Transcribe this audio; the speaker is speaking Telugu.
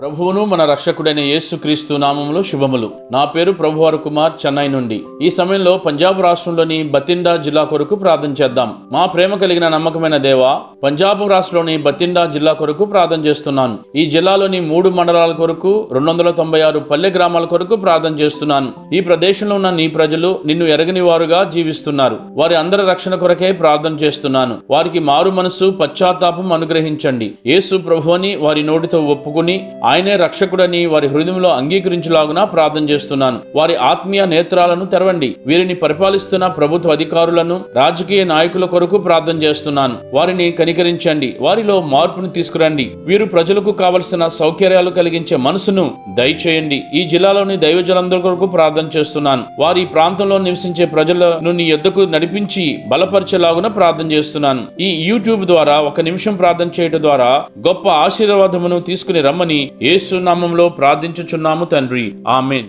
ప్రభువును మన రక్షకుడైన యేసుక్రీస్తు నామములు శుభములు. నా పేరు ప్రభువారు కుమార్ చెన్నై నుండి. ఈ సమయంలో పంజాబ్ రాష్ట్రంలోని బతిండా జిల్లా కొరకు ప్రార్థన చేద్దాం. మా ప్రేమ కలిగిన నమ్మకమైన దేవా పంజాబ్ రాష్ట్రంలోని బతిండా జిల్లా కొరకు ప్రార్థన చేస్తున్నాను. ఈ జిల్లాలోని మూడు మండలాల కొరకు రెండు వందల తొంభై ఆరు పల్లె గ్రామాల కొరకు ప్రార్థన చేస్తున్నాను. ఈ ప్రదేశంలో ఉన్న నీ ప్రజలు నిన్ను ఎరగని వారుగా జీవిస్తున్నారు. వారి అందరి రక్షణ కొరకే ప్రార్థన చేస్తున్నాను. వారికి మారు మనసు పశ్చాత్తాపం అనుగ్రహించండి. యేసు ప్రభువని వారి నోటితో ఒప్పుకుని ఆయనే రక్షకుడని వారి హృదయంలో అంగీకరించులాగున ప్రార్థన చేస్తున్నాను. వారి ఆత్మీయ నేత్రాలను తెరవండి. వీరిని పరిపాలిస్తున్న ప్రభుత్వ అధికారులను రాజకీయ నాయకుల కొరకు ప్రార్థన చేస్తున్నాను. వారిని కనికరించండి. వారిలో మార్పును తీసుకురండి. వీరు ప్రజలకు కావలసిన సౌకర్యాలు కలిగించే మనసును దయచేయండి. ఈ జిల్లాలోని దైవజనందరి కొరకు ప్రార్థన చేస్తున్నాను. వారి ప్రాంతంలో నివసించే ప్రజలను నీ ఎద్దకు నడిపించి బలపరిచేలాగున ప్రార్థన చేస్తున్నాను. ఈ యూట్యూబ్ ద్వారా ఒక నిమిషం ప్రార్థన చేయటం ద్వారా గొప్ప ఆశీర్వాదమును తీసుకుని రమ్మని యేసు నామంలో ప్రార్థించుచున్నాము తండ్రి. ఆమెన్.